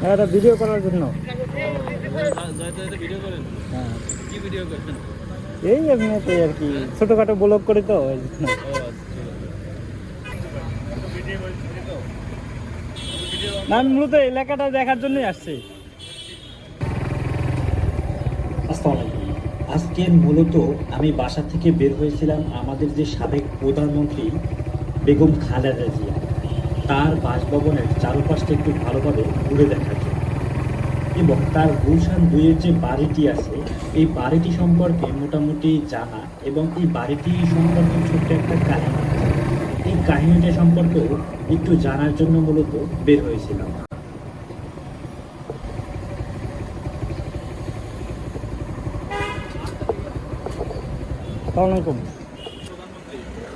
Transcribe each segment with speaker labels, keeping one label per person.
Speaker 1: হ্যাঁ এটা ভিডিও করার জন্য। হ্যাঁ। এই এমনিতে আর কি, ছোটোখাটো ব্লগ করি তো, ওই আমি মূলত এলাকাটা দেখার জন্যই আসছি
Speaker 2: আসসালামু আলাইকুম। আজকে মূলত আমি বাসা থেকে বের হয়েছিলাম আমাদের যে সাবেক প্রধানমন্ত্রী বেগম খালেদা জিয়া। তার বাসভবনের চারপাশটা একটু ভালোভাবে ঘুরে দেখার জন্য। এবং তার গুলশান দুইয়ের যে বাড়িটি আছে, এই বাড়িটি সম্পর্কে মোটামুটি জানা এবং এই বাড়িটি সম্পর্কে ছোট্ট একটা কাহিনী। এই কাহিনীটা সম্পর্কেও একটু জানার জন্য মূলত বের হয়েছিলাম।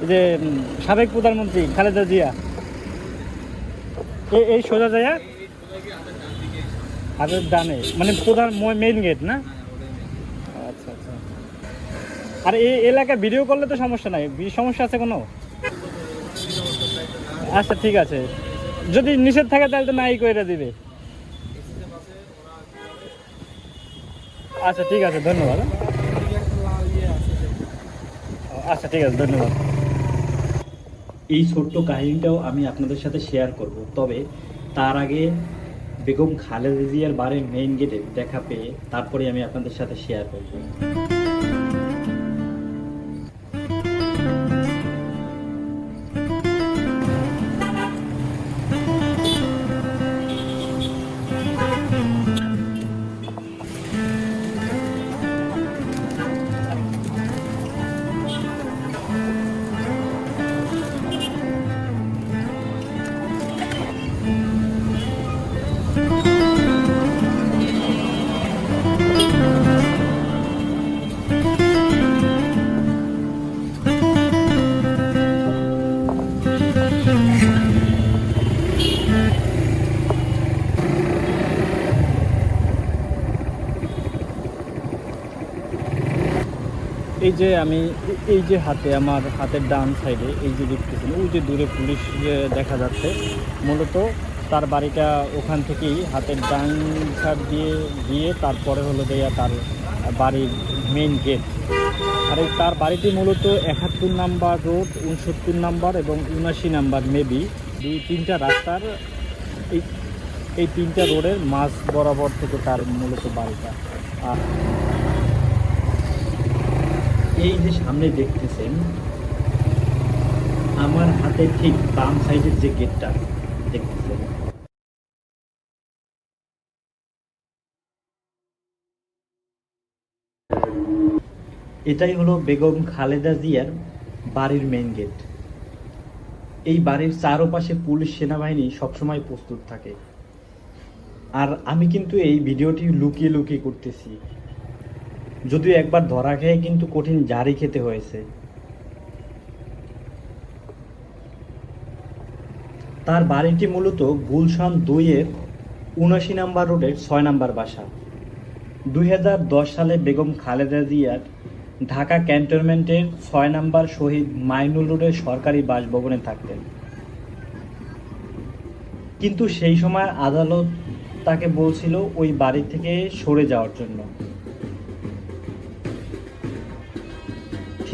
Speaker 1: এই যে সাবেক প্রধানমন্ত্রী খালেদা জিয়া এই সোজা যায় হাতের ডানে মানে প্রধান মেইন গেট না? আচ্ছা আচ্ছা। আর এই এলাকায় ভিডিও করলে তো সমস্যা নাই। সমস্যা আছে কোনো? আচ্ছা ঠিক আছে। যদি নিষেধ থাকে তাহলে তো নাই করে দিবে। আচ্ছা ঠিক আছে, ধন্যবাদ। আচ্ছা ঠিক আছে, ধন্যবাদ।
Speaker 2: এই ছোট্ট কাহিনীটাও আমি আপনাদের সাথে শেয়ার করব। তবে তার আগে বেগম খালেদা জিয়ার বাড়ির মেইন গেটে দেখা পেয়ে তারপরে আমি আপনাদের সাথে শেয়ার করব।
Speaker 1: এই যে আমি, এই যে হাতে, আমার হাতের ডান সাইডে এই যে দেখতেছেন, ওই যে দূরে পুলিশ দেখা যাচ্ছে, মূলত তার বাড়িটা ওখান থেকেই হাতের ডান সাইড দিয়ে গিয়ে তারপরে হলো দেয়া তার বাড়ির মেন গেট আর এই তার বাড়িটি মূলত একাত্তর নাম্বার রোড, উনসত্তর নাম্বার এবং উনাশি নাম্বার মেবি দুই তিনটা রাস্তার এই এই তিনটা রোডের মাঝ বরাবর থেকে তার মূলত বাড়িটা। আর
Speaker 2: এই যে সামনে দেখতেছেন, আমার হাতের ঠিক বাম সাইডের যে গেটটা দেখতেছেন। এটাই হলো বেগম খালেদা জিয়ার বাড়ির মেইন গেট এই বাড়ির চারপাশে পুলিশ সেনাবাহিনী সবসময় প্রস্তুত থাকে। আর আমি কিন্তু এই ভিডিওটি লুকিয়ে লুকিয়ে করতেছি। যদিও একবার ধরা খেয়ে কিন্তু কঠিন জারি খেতে হয়েছে। তার বাড়িটি মূলত গুলশান দুইয়ের উনআশি নাম্বার রোডের ছয় নাম্বার বাসা। দুই হাজার দশ সালে বেগম খালেদা জিয়ার ঢাকা ক্যান্টনমেন্টের ছয় নাম্বার শহীদ মাইনুল রোডের সরকারি বাসভবনে থাকতেন। কিন্তু সেই সময় আদালত তাকে বলছিল ওই বাড়ি থেকে সরে যাওয়ার জন্য।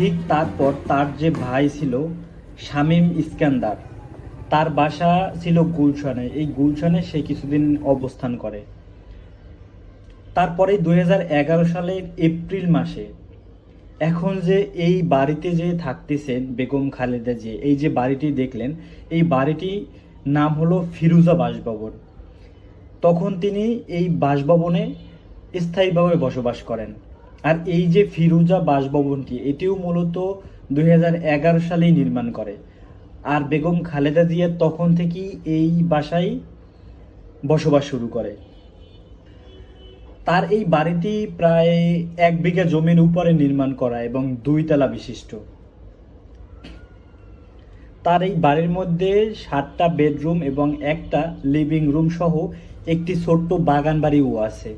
Speaker 2: ঠিক তারপর তার যে ভাই ছিল শামীম ইস্কান্দার, তার বাসা ছিল গুলশানে। এই গুলশানে সে কিছুদিন অবস্থান করে। তারপরে দু হাজার এগারো সালের এপ্রিল মাসে এখন যে এই বাড়িতে যে থাকতেছেন বেগম খালেদা যে এই যে বাড়িটি দেখলেন, এই বাড়িটি নাম হলো ফিরুজা বাসভবন। তখন তিনি এই বাসভবনে স্থায়ীভাবে বসবাস করেন। আর এই যে ফিরুজা বাসভবনটি, এটিও মূলত দুই হাজার এগারো সালেই নির্মাণ করে। আর বেগম খালেদা জিয়া তখন থেকেই এই বাসায় বসবাস শুরু করে। তার এই বাড়িটি প্রায় এক বিঘা জমির উপরে নির্মাণ করা এবং দুই তলা বিশিষ্ট। তার এই বাড়ির মধ্যে সাতটা বেডরুম এবং একটা লিভিং রুম সহ একটি ছোট্ট বাগান বাড়িও আছে।